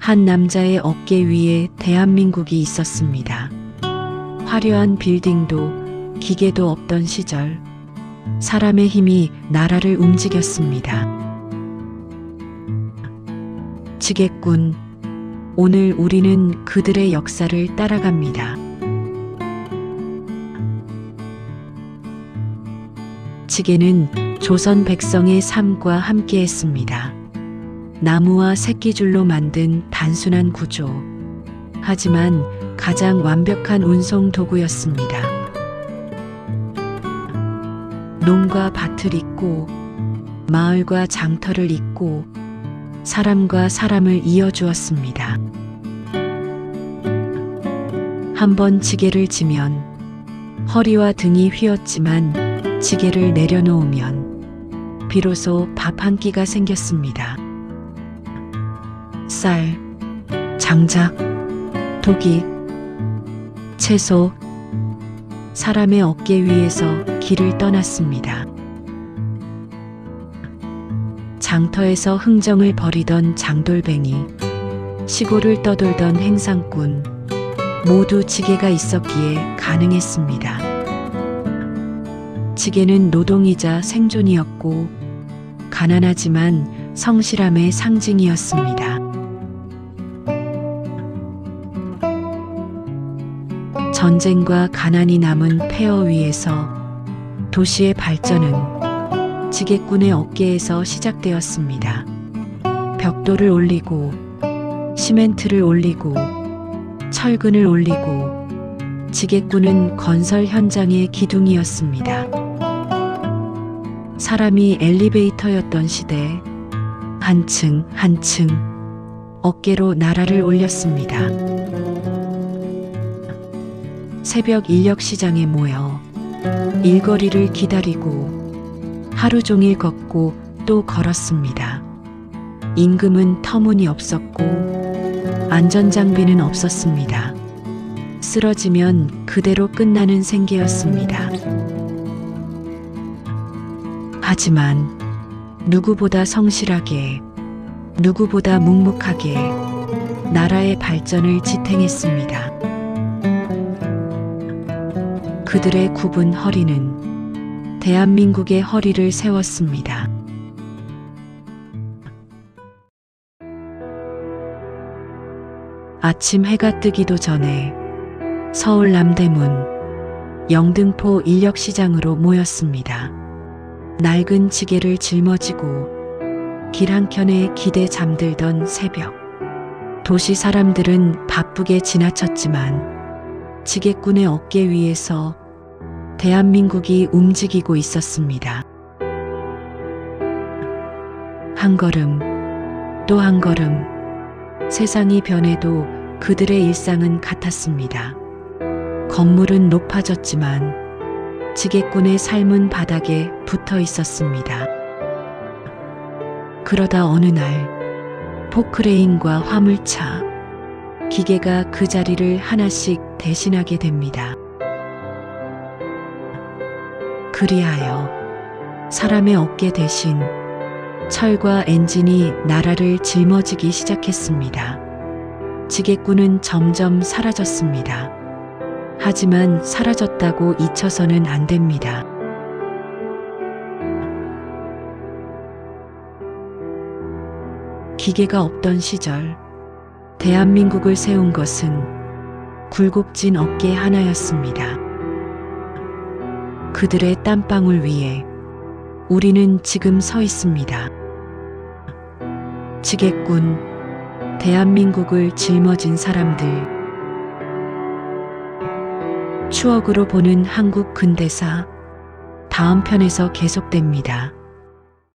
한 남자의 어깨 위에 대한민국이 있었습니다. 화려한 빌딩도 기계도 없던 시절, 사람의 힘이 나라를 움직였습니다. 지게꾼, 오늘 우리는 그들의 역사를 따라갑니다. 지게는 조선 백성의 삶과 함께했습니다. 나무와 새끼줄로 만든 단순한 구조. 하지만 가장 완벽한 운송 도구였습니다. 농과 밭을 잇고 마을과 장터를 잇고 사람과 사람을 이어주었습니다. 한 번 지게를 지면 허리와 등이 휘었지만 지게를 내려놓으면 비로소 밥 한 끼가 생겼습니다. 쌀, 장작, 독이, 채소, 사람의 어깨 위에서 길을 떠났습니다. 장터에서 흥정을 벌이던 장돌뱅이, 시골을 떠돌던 행상꾼, 모두 지게가 있었기에 가능했습니다. 지게는 노동이자 생존이었고, 가난하지만 성실함의 상징이었습니다. 전쟁과 가난이 남은 폐허 위에서 도시의 발전은 지게꾼의 어깨에서 시작되었습니다. 벽돌을 올리고 시멘트를 올리고 철근을 올리고 지게꾼은 건설 현장의 기둥이었습니다. 사람이 엘리베이터였던 시대 한층 한층 어깨로 나라를 올렸습니다. 새벽 인력 시장에 모여 일거리를 기다리고 하루 종일 걷고 또 걸었습니다. 임금은 터무니 없었고 안전장비는 없었습니다. 쓰러지면 그대로 끝나는 생계였습니다. 하지만 누구보다 성실하게, 누구보다 묵묵하게 나라의 발전을 지탱했습니다. 그들의 굽은 허리는 대한민국의 허리를 세웠습니다. 아침 해가 뜨기도 전에 서울 남대문 영등포 인력시장으로 모였습니다. 낡은 지게를 짊어지고 길 한켠에 기대 잠들던 새벽. 도시 사람들은 바쁘게 지나쳤지만 지게꾼의 어깨 위에서 대한민국이 움직이고 있었습니다. 한 걸음, 또 한 걸음, 세상이 변해도 그들의 일상은 같았습니다. 건물은 높아졌지만 지게꾼의 삶은 바닥에 붙어 있었습니다. 그러다 어느 날 포크레인과 화물차, 기계가 그 자리를 하나씩 대신하게 됩니다. 그리하여 사람의 어깨 대신 철과 엔진이 나라를 짊어지기 시작했습니다. 지게꾼은 점점 사라졌습니다. 하지만 사라졌다고 잊혀서는 안 됩니다. 기계가 없던 시절, 대한민국을 세운 것은 굴곡진 어깨 하나였습니다. 그들의 땀방울 위에 우리는 지금 서 있습니다. 지게꾼, 대한민국을 짊어진 사람들, 추억으로 보는 한국 근대사 다음 편에서 계속됩니다.